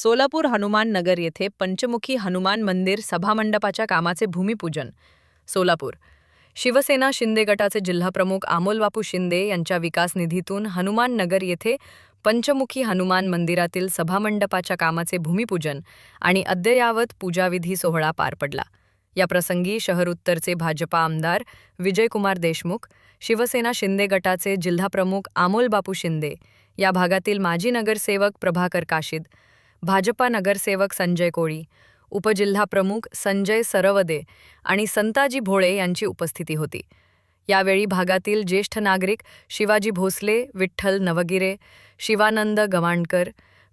सोलापूर हनुमान नगर येथे पंचमुखी हनुमान मंदिर सभामंडपाच्या कामाचे भूमिपूजन. सोलापूर. शिवसेना शिंदे गटाचे जिल्हाप्रमुख अमोलबापू शिंदे यांच्या विकास निधीतून हनुमान नगर येथे पंचमुखी हनुमान मंदिरातील सभामंडपाच्या कामाचे भूमिपूजन आणि अद्ययावत पूजाविधी सोहळा पार पडला. या प्रसंगी शहर उत्तरचे भाजपा आमदार विजयकुमार देशमुख शिवसेना शिंदे गटाचे जिल्हाप्रमुख अमोलबापू शिंदे या भागातील माजी नगरसेवक प्रभाकर काशीद भाजपा नगरसेवक संजय कोळी उपजिल्हाप्रमुख संजय सरवदे आणि संताजी भोळे यांची उपस्थिती होती. यावेळी भागातील ज्येष्ठ नागरिक शिवाजी भोसले विठ्ठल नवगिरे शिवानंद गवाणकर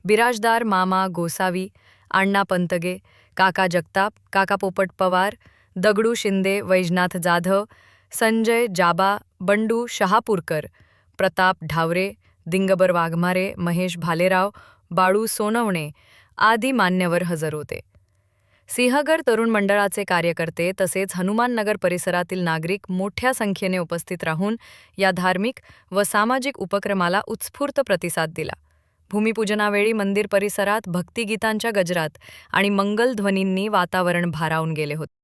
बिराजदार मामा गोसावी अण्णा पंतगे काका जगताप काका पोपट पवार दगडू शिंदे वैजनाथ जाधव संजय जाबा बंडू शहापूरकर प्रताप ढावरे दिंगबर वाघमारे महेश भालेराव बाळू सोनवणे आदी मान्यवर हजर होते. सिंहगड तरुण मंडळाचे कार्यकर्ते तसेच हनुमाननगर परिसरातील नागरिक मोठ्या संख्येने उपस्थित राहून या धार्मिक व सामाजिक उपक्रमाला उत्स्फूर्त प्रतिसाद दिला. भूमिपूजनावेळी मंदिर परिसरात भक्तिगीतांच्या गजरात आणि मंगलध्वनींनी वातावरण भारावून गेले होते.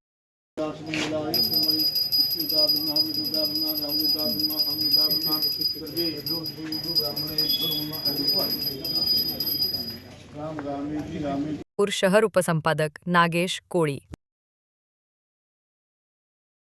पूर शहर उपसंपादक नागेश कोळी।